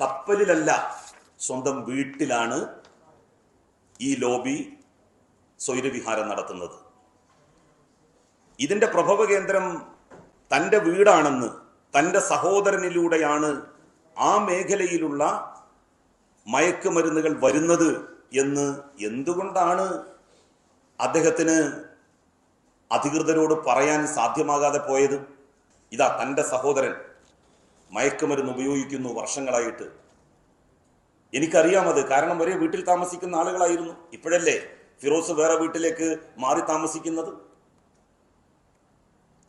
കപ്പലിലല്ല സ്വന്തം വീട്ടിലാണ് ഈ ലോബി സ്വൈരവിഹാരം നടത്തുന്നത്. ഇതിന്റെ പ്രഭവ കേന്ദ്രം തന്റെ വീടാണെന്ന് തന്റെ സഹോദരനിലൂടെയാണ് ആ മേഖലയിലുള്ള മയക്കുമരുന്നുകൾ വരുന്നത് എന്ന് എന്തുകൊണ്ടാണ് അദ്ദേഹത്തിന് അധികൃതരോട് പറയാൻ സാധ്യമാകാതെ പോയത്? ഇതാ തന്റെ സഹോദരൻ. മയക്കുമരുന്ന് ഉപയോഗിക്കുന്നു വർഷങ്ങളായിട്ട്. എനിക്കറിയാമത്. കാരണം ഒരേ വീട്ടിൽ താമസിക്കുന്ന ആളുകളായിരുന്നു. ഇപ്പോഴല്ലേ ഫിറോസ് വേറെ വീട്ടിലേക്ക് മാറി താമസിക്കുന്നത്?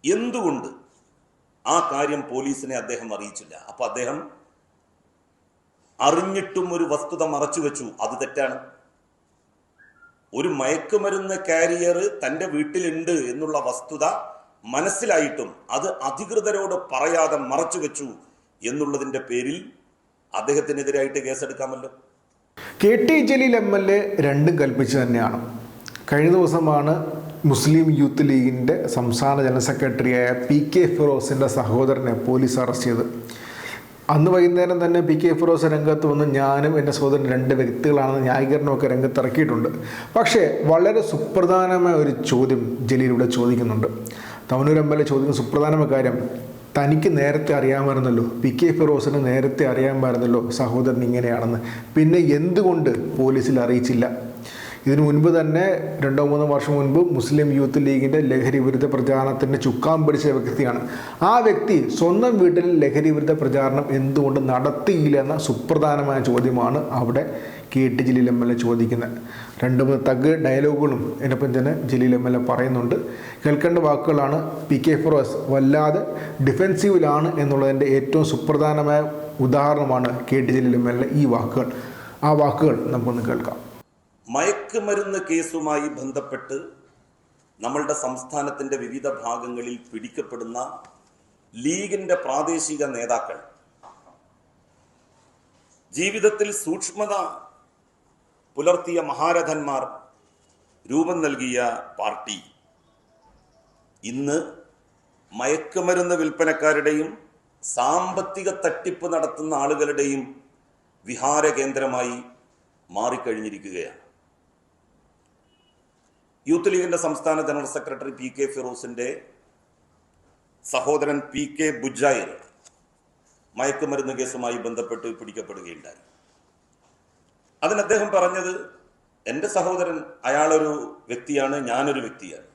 എന്തുകൊണ്ട് ആ കാര്യം പോലീസിനെ അദ്ദേഹം അറിയിച്ചില്ല? അപ്പൊ അദ്ദേഹം അറിഞ്ഞിട്ടും ഒരു വസ്തുത മറച്ചു വെച്ചു. അത് തെറ്റാണ്. ഒരു മയക്കുമരുന്ന് കാരിയർ തന്റെ വീട്ടിലുണ്ട് എന്നുള്ള വസ്തുത മനസ്സിലായിട്ടും അത് അധികൃതരോട് പറയാതെ മറച്ചു വെച്ചു. എന്നുള്ളതിന്റെ പേരിൽ അദ്ദേഹത്തിനെതിരായിട്ട് കേസെടുക്കാമല്ലോ. K T Jaleel M L A രണ്ടും കൽപ്പിച്ചു തന്നെയാണ്. കഴിഞ്ഞ ദിവസമാണ് മുസ്ലിം യൂത്ത് ലീഗിന്റെ സംസ്ഥാന ജനറൽ സെക്രട്ടറിയായ പി കെ ഫിറോസിന്റെ സഹോദരനെ പോലീസ് അറസ്റ്റ് ചെയ്ത് അന്ന് വൈകുന്നേരം തന്നെ പി കെ ഫിറോസ് രംഗത്ത് വന്ന് ഞാനും എന്റെ സഹോദരൻ രണ്ട് വ്യക്തികളാണെന്ന് ന്യായീകരണമൊക്കെ രംഗത്തിറക്കിയിട്ടുണ്ട്. പക്ഷേ വളരെ സുപ്രധാനമായ ഒരു ചോദ്യം ജലീൽ ഇവിടെ ചോദിക്കുന്നുണ്ട്. തവനൂർ എം എൽ എ ചോദിക്കുന്ന സുപ്രധാനമായ കാര്യം തനിക്ക് നേരത്തെ അറിയാമായിരുന്നല്ലോ പി കെ ഫിറോസിന് നേരത്തെ അറിയാമായിരുന്നല്ലോ സഹോദരൻ ഇങ്ങനെയാണെന്ന്. പിന്നെ എന്തുകൊണ്ട് പോലീസിൽ അറിയിച്ചില്ല? ഇതിനു മുൻപ് തന്നെ രണ്ടോ മൂന്നോ വർഷം മുൻപ് മുസ്ലിം യൂത്ത് ലീഗിന്റെ ലഹരി വിരുദ്ധ പ്രചാരണത്തിന്റെ ചുക്കാൻ പിടിച്ച വ്യക്തിയാണ്. ആ വ്യക്തി സ്വന്തം വീട്ടിൽ ലഹരി വിരുദ്ധ പ്രചാരണം എന്തുകൊണ്ട് നടത്തിയില്ല എന്ന സുപ്രധാനമായ ചോദ്യമാണ് അവിടെ K T Jaleel M L A ചോദിക്കുന്നത് രണ്ട് മൂന്ന് തഗ് ഡയലോഗുകളും ഇതിനൊപ്പം തന്നെ ജലീൽ എം എൽ എ പറയുന്നുണ്ട്. കേൾക്കേണ്ട വാക്കുകളാണ് പി കെ ഫിറോസ് വല്ലാതെ ഡിഫെൻസീവിലാണ് എന്നുള്ളതിന്റെ ഏറ്റവും സുപ്രധാനമായ ഉദാഹരണമാണ് K T Jaleel M L A ഈ വാക്കുകൾ. ആ വാക്കുകൾ നമുക്കൊന്ന് കേൾക്കാം. മയക്കുമരുന്ന് കേസുമായി ബന്ധപ്പെട്ട് നമ്മളുടെ സംസ്ഥാനത്തിന്റെ വിവിധ ഭാഗങ്ങളിൽ പിടിക്കപ്പെടുന്ന ലീഗിന്റെ പ്രാദേശിക നേതാക്കൾ ജീവിതത്തിൽ സൂക്ഷ്മത പുലർത്തിയ മഹാരഥന്മാർ രൂപം നൽകിയ പാർട്ടി. ഇന്ന് മയക്കുമരുന്ന് വിൽപ്പനക്കാരുടെയും സാമ്പത്തിക തട്ടിപ്പ് നടത്തുന്ന ആളുകളുടെയും വിഹാര കേന്ദ്രമായി മാറിക്കഴിഞ്ഞിരിക്കുകയാണ്. യൂത്ത് ലീഗിന്റെ സംസ്ഥാന ജനറൽ സെക്രട്ടറി പി കെ ഫിറോസിന്റെ സഹോദരൻ പി കെ ബുജായർ മയക്കുമരുന്ന് കേസുമായി ബന്ധപ്പെട്ട് പിടിക്കപ്പെടുകയുണ്ടായി. അതിന് അദ്ദേഹം പറഞ്ഞത് എന്റെ സഹോദരൻ അയാളൊരു വ്യക്തിയാണ് ഞാനൊരു വ്യക്തിയാണ്.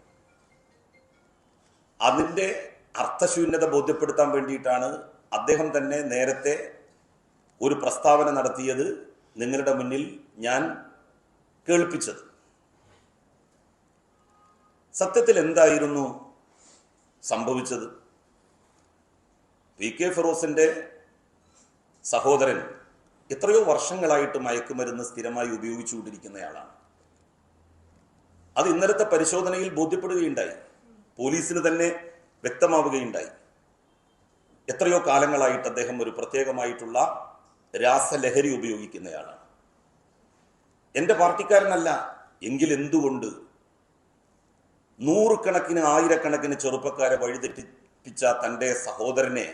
അതിന്റെ അർത്ഥശൂന്യത ബോധ്യപ്പെടുത്താൻ വേണ്ടിയിട്ടാണ് അദ്ദേഹം തന്നെ നേരത്തെ ഒരു പ്രസ്താവന നടത്തിയത് നിങ്ങളുടെ മുന്നിൽ ഞാൻ കേൾപ്പിച്ചത്. സത്യത്തിൽ എന്തായിരുന്നു സംഭവിച്ചത്? പി കെ ഫിറോസിന്റെ സഹോദരൻ എത്രയോ വർഷങ്ങളായിട്ട് മയക്കുമരുന്ന് സ്ഥിരമായി ഉപയോഗിച്ചുകൊണ്ടിരിക്കുന്നയാളാണ്. അത് ഇന്നലത്തെ പരിശോധനയിൽ ബോധ്യപ്പെടുകയുണ്ടായി. പോലീസിന് തന്നെ വ്യക്തമാവുകയുണ്ടായി. എത്രയോ കാലങ്ങളായിട്ട് അദ്ദേഹം ഒരു പ്രത്യേകമായിട്ടുള്ള രാസലഹരി ഉപയോഗിക്കുന്നയാളാണ്. എന്റെ പാർട്ടിക്കാരനല്ല എങ്കിൽ എന്തുകൊണ്ട് നൂറുകണക്കിന് ആയിരക്കണക്കിന് ചെറുപ്പക്കാരെ വഴിതെറ്റിപ്പിച്ച തന്റെ സഹോദരനെ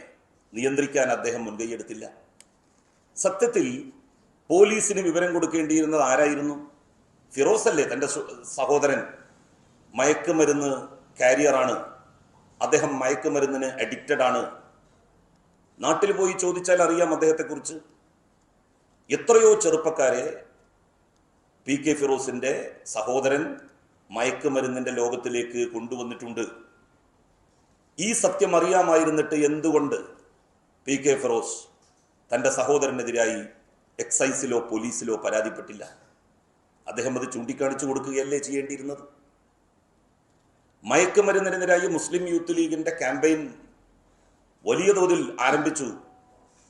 നിയന്ത്രിക്കാൻ അദ്ദേഹം മുൻകൈയെടുത്തില്ല? സത്യത്തിൽ പോലീസിന് വിവരം കൊടുക്കേണ്ടിയിരുന്നത് ആരായിരുന്നു? ഫിറോസ് അല്ലേ തന്റെ സഹോദരൻ? മയക്കുമരുന്ന് കാരിയറാണ്. അദ്ദേഹം മയക്കുമരുന്നിന് അഡിക്റ്റഡ് ആണ്. നാട്ടിൽ പോയി ചോദിച്ചാൽ അറിയാം അദ്ദേഹത്തെക്കുറിച്ച്. എത്രയോ ചെറുപ്പക്കാരെ പി കെ ഫിറോസിന്റെ സഹോദരൻ മയക്കുമരുന്നിന്റെ ലോകത്തിലേക്ക് കൊണ്ടുവന്നിട്ടുണ്ട്. ഈ സത്യം അറിയാമായിരുന്നിട്ട് എന്തുകൊണ്ട് പി കെ ഫിറോസ് തന്റെ സഹോദരനെതിരായി എക്സൈസിലോ പോലീസിലോ പരാതിപ്പെട്ടില്ല. അദ്ദേഹം അത് ചൂണ്ടിക്കാണിച്ചു കൊടുക്കുകയല്ലേ ചെയ്യേണ്ടിയിരുന്നത്? മയക്കുമരുന്നിനെതിരായി മുസ്ലിം യൂത്ത് ലീഗിന്റെ ക്യാമ്പയിൻ വലിയ തോതിൽ ആരംഭിച്ചു.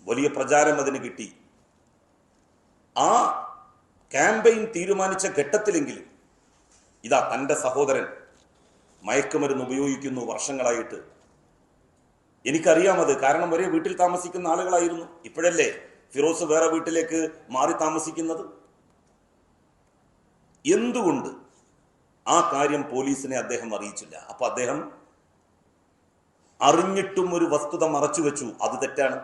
വലിയ പ്രചാരം അതിന് കിട്ടി. ആ ക്യാമ്പയിൻ തീരുമാനിച്ച ഘട്ടത്തിലെങ്കിലും ഇതാ തന്റെ സഹോദരൻ മയക്കുമരുന്ന് ഉപയോഗിക്കുന്നു വർഷങ്ങളായിട്ട്. എനിക്കറിയാമത്. കാരണം ഒരേ വീട്ടിൽ താമസിക്കുന്ന ആളുകളായിരുന്നു. ഇപ്പോഴല്ലേ ഫിറോസ് വേറെ വീട്ടിലേക്ക് മാറി താമസിക്കുന്നത്? എന്തുകൊണ്ട് ആ കാര്യം പോലീസിനെ അദ്ദേഹം അറിയിച്ചില്ല? അപ്പൊ അദ്ദേഹം അറിഞ്ഞിട്ടും ഒരു വസ്തുത മറച്ചു വെച്ചു. അത് തെറ്റാണ്.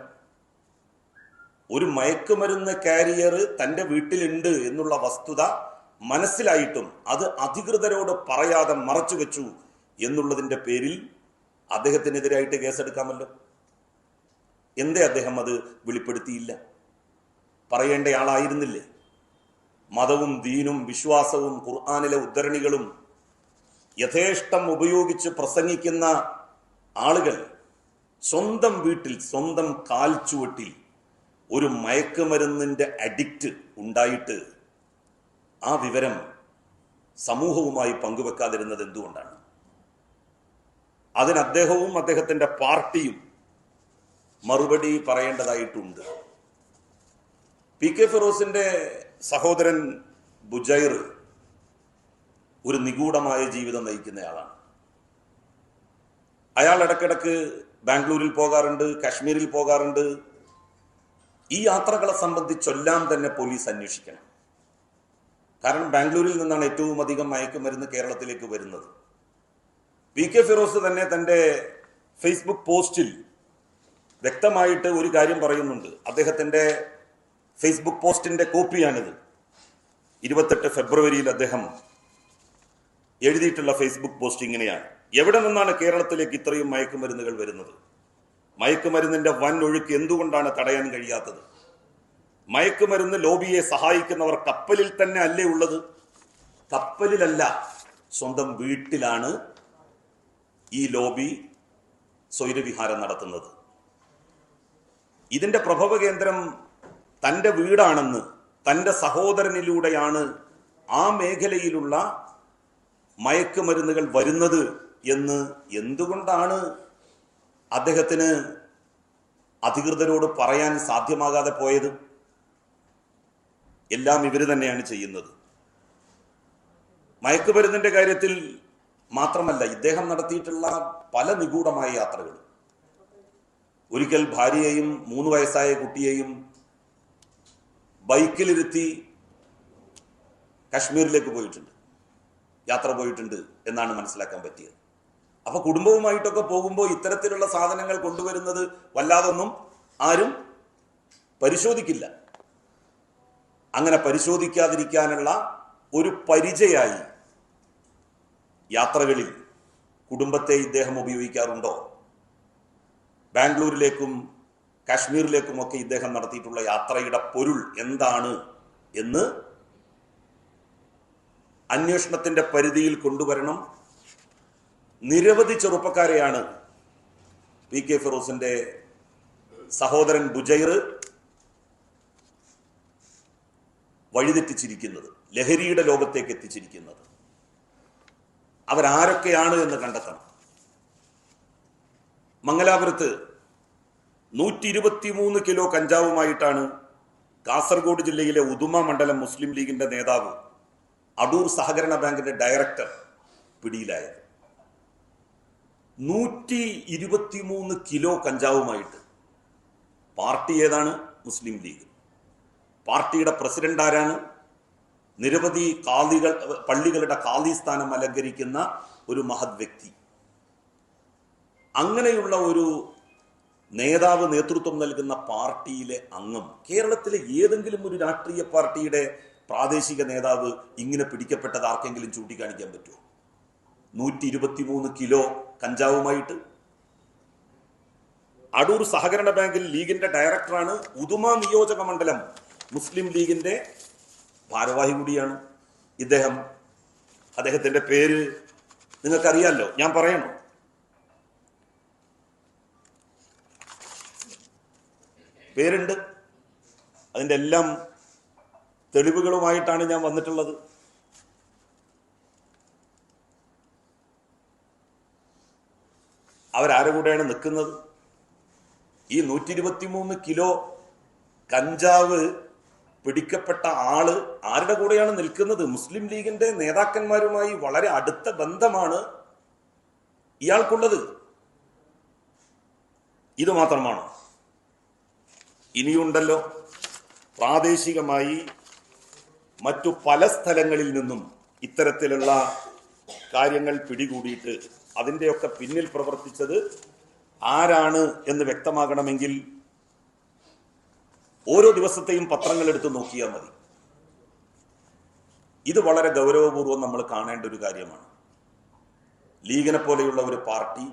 ഒരു മയക്കുമരുന്ന് കാരിയർ തന്റെ വീട്ടിലുണ്ട് എന്നുള്ള വസ്തുത മനസ്സിലായിട്ടും അത് അധികൃതരോട് പറയാതെ മറച്ചു വെച്ചു എന്നുള്ളതിന്റെ പേരിൽ അദ്ദേഹത്തിനെതിരായിട്ട് കേസെടുക്കാമല്ലോ? എന്തേ അദ്ദേഹം അത് വെളിപ്പെടുത്തിയില്ല? പറയേണ്ട ആളായിരുന്നില്ലേ? മതവും ദീനും വിശ്വാസവും ഖുർആാനിലെ ഉദ്ധരണികളും യഥേഷ്ടം ഉപയോഗിച്ച് പ്രസംഗിക്കുന്ന ആളുകൾ സ്വന്തം വീട്ടിൽ സ്വന്തം കാൽച്ചുവട്ടിൽ ഒരു മയക്കുമരുന്നിന്റെ അഡിക്റ്റ് ഉണ്ടായിട്ട് ആ വിവരം സമൂഹവുമായി പങ്കുവെക്കാതിരുന്നത് എന്തുകൊണ്ടാണ്? അതിന് അദ്ദേഹവും അദ്ദേഹത്തിന്റെ പാർട്ടിയും മറുപടി പറയേണ്ടതായിട്ടുണ്ട്. പി കെ ഫിറോസിന്റെ സഹോദരൻ ബുജൈർ ഒരു നിഗൂഢമായ ജീവിതം നയിക്കുന്നയാളാണ്. അയാൾ ഇടക്കിടക്ക് ബാംഗ്ലൂരിൽ പോകാറുണ്ട് കാശ്മീരിൽ പോകാറുണ്ട്. ഈ യാത്രകളെ സംബന്ധിച്ചൊല്ലാം തന്നെ പോലീസ് അന്വേഷിക്കണം. കാരണം ബാംഗ്ലൂരിൽ നിന്നാണ് ഏറ്റവും അധികം മയക്കുമരുന്ന് കേരളത്തിലേക്ക് വരുന്നത്. പി കെ ഫിറോസ് തന്നെ തന്റെ ഫേസ്ബുക്ക് പോസ്റ്റിൽ വ്യക്തമായിട്ട് ഒരു കാര്യം പറയുന്നുണ്ട്. അദ്ദേഹത്തിന്റെ ഫേസ്ബുക്ക് പോസ്റ്റിന്റെ കോപ്പിയാണിത്. ഇരുപത്തെട്ട് ഫെബ്രുവരിയിൽ അദ്ദേഹം എഴുതിയിട്ടുള്ള ഫേസ്ബുക്ക് പോസ്റ്റ് ഇങ്ങനെയാണ്. എവിടെ നിന്നാണ് കേരളത്തിലേക്ക് ഇത്രയും മയക്കുമരുന്നുകൾ വരുന്നത്? മയക്കുമരുന്നിന്റെ വൻ ഒഴുക്ക് എന്തുകൊണ്ടാണ് തടയാൻ കഴിയാത്തത്? മയക്കുമരുന്ന് ലോബിയെ സഹായിക്കുന്നവർ കപ്പലിൽ തന്നെ അല്ലേ ഉള്ളത്? കപ്പലിലല്ല സ്വന്തം വീട്ടിലാണ് ഈ ലോബി സ്വൈരവിഹാരം നടത്തുന്നത്. ഇതിന്റെ പ്രഭവ കേന്ദ്രം തന്റെ വീടാണെന്ന് തന്റെ സഹോദരനിലൂടെയാണ് ആ മേഖലയിലുള്ള മയക്കുമരുന്നുകൾ വരുന്നത് എന്ന് എന്തുകൊണ്ടാണ് അദ്ദേഹത്തിന് അധികൃതരോട് പറയാൻ സാധ്യമാകാതെ പോയത്? എല്ലാം ഇവർ തന്നെയാണ് ചെയ്യുന്നത്. മയക്കുമരുന്നിന്റെ കാര്യത്തിൽ മാത്രമല്ല ഇദ്ദേഹം നടത്തിയിട്ടുള്ള പല നിഗൂഢമായ യാത്രകളും. ഒരിക്കൽ ഭാര്യയെയും മൂന്ന് വയസ്സായ കുട്ടിയെയും ബൈക്കിലിരുത്തി കശ്മീരിലേക്ക് പോയിട്ടുണ്ട്. യാത്ര പോയിട്ടുണ്ട് എന്നാണ് മനസ്സിലാക്കാൻ പറ്റിയത്. അപ്പൊ കുടുംബവുമായിട്ടൊക്കെ പോകുമ്പോൾ ഇത്തരത്തിലുള്ള സാധനങ്ങൾ കൊണ്ടുവരുന്നത് വല്ലാതൊന്നും ആരും പരിശോധിക്കില്ല. അങ്ങനെ പരിശോധിക്കാതിരിക്കാനുള്ള ഒരു പരിചയായി യാത്രകളിൽ കുടുംബത്തെ ഇദ്ദേഹം ഉപയോഗിക്കാറുണ്ടോ? ബാംഗ്ലൂരിലേക്കും കാശ്മീരിലേക്കും ഒക്കെ ഇദ്ദേഹം നടത്തിയിട്ടുള്ള യാത്രയുടെ പൊരുൾ എന്താണ് എന്ന് അന്വേഷണത്തിന്റെ പരിധിയിൽ കൊണ്ടുവരണം. നിരവധി ചെറുപ്പക്കാരെയാണ് പി കെ ഫിറോസിന്റെ സഹോദരൻ ബുജൈർ വഴിതെറ്റിച്ചിരിക്കുന്നത് ലഹരിയുടെ ലോകത്തേക്ക് എത്തിച്ചിരിക്കുന്നത്. അവരാരൊക്കെയാണ് എന്ന് കണ്ടെത്തണം. മംഗലാപുരത്ത് നൂറ്റി ഇരുപത്തിമൂന്ന് കിലോ കഞ്ചാവുമായിട്ടാണ് കാസർഗോഡ് ജില്ലയിലെ ഉദുമ മണ്ഡലം മുസ്ലിം ലീഗിന്റെ നേതാവ് അടൂർ സഹകരണ ബാങ്കിന്റെ ഡയറക്ടർ പിടിയിലായത്. നൂറ്റി ഇരുപത്തിമൂന്ന് കിലോ കഞ്ചാവുമായിട്ട് പാർട്ടി ഏതാണ്? മുസ്ലിം ലീഗ്. പാർട്ടിയുടെ പ്രസിഡന്റ് ആരാണ് നിരവധി കാളികൾ പള്ളികളുടെ കാളി സ്ഥാനം അലങ്കരിക്കുന്ന ഒരു മഹത് വ്യക്തി. അങ്ങനെയുള്ള ഒരു നേതാവ് നേതൃത്വം നൽകുന്ന പാർട്ടിയിലെ അംഗം കേരളത്തിലെ ഏതെങ്കിലും ഒരു രാഷ്ട്രീയ പാർട്ടിയുടെ പ്രാദേശിക നേതാവ് ഇങ്ങനെ പിടിക്കപ്പെട്ടത് ആർക്കെങ്കിലും ചൂണ്ടിക്കാണിക്കാൻ പറ്റുമോ? നൂറ്റി ഇരുപത്തിമൂന്ന് കിലോ കഞ്ചാവുമായിട്ട്. അടൂർ സഹകരണ ബാങ്കിൽ ലീഗിന്റെ ഡയറക്ടറാണ് ഉദുമ നിയോജക മണ്ഡലം മുസ്ലിം ലീഗിന്റെ ഭാരവാഹി കൂടിയാണ് ഇദ്ദേഹം അദ്ദേഹത്തിന്റെ പേര് നിങ്ങൾക്കറിയാമല്ലോ ഞാൻ പറയണോ? പേരുണ്ട്. അതിന്റെ എല്ലാം തെളിവുകളുമായിട്ടാണ് ഞാൻ വന്നിട്ടുള്ളത്. അവരാരുടെ കൂടെയാണ് നിൽക്കുന്നത്. ഈ നൂറ്റി ഇരുപത്തിമൂന്ന് കിലോ കഞ്ചാവ് പിടിക്കപ്പെട്ട ആൾ ആരുടെ കൂടെയാണ് നിൽക്കുന്നത്? മുസ്ലിം ലീഗിന്റെ നേതാക്കന്മാരുമായി വളരെ അടുത്ത ബന്ധമാണ് ഇയാൾക്കുള്ളത്. ഇത് മാത്രമാണ്. ഇനിയുണ്ടല്ലോ പ്രാദേശികമായി മറ്റു പല സ്ഥലങ്ങളിൽ നിന്നും ഇത്തരത്തിലുള്ള കാര്യങ്ങൾ പിടികൂടിയിട്ട് അതിന്റെയൊക്കെ പിന്നിൽ പ്രവർത്തിച്ചത് ആരാണ് എന്ന് വ്യക്തമാകണമെങ്കിൽ ഓരോ ദിവസത്തെയും പത്രങ്ങൾ എടുത്ത് നോക്കിയാൽ മതി. ഇത് വളരെ ഗൗരവപൂർവം നമ്മൾ കാണേണ്ട ഒരു കാര്യമാണ്. ലീഗിനെ പോലെയുള്ള ഒരു പാർട്ടി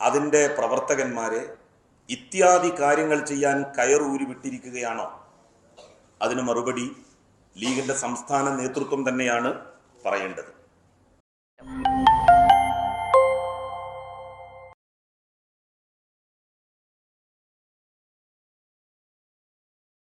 അതിന്റെ പ്രവർത്തകന്മാരെ ഇത്യാദി കാര്യങ്ങൾ ചെയ്യാൻ കയറൂരി വിട്ടിരിക്കുകയാണോ? അതിന് മറുപടി ലീഗിന്റെ സംസ്ഥാന നേതൃത്വം തന്നെയാണ് പറയേണ്ടത്.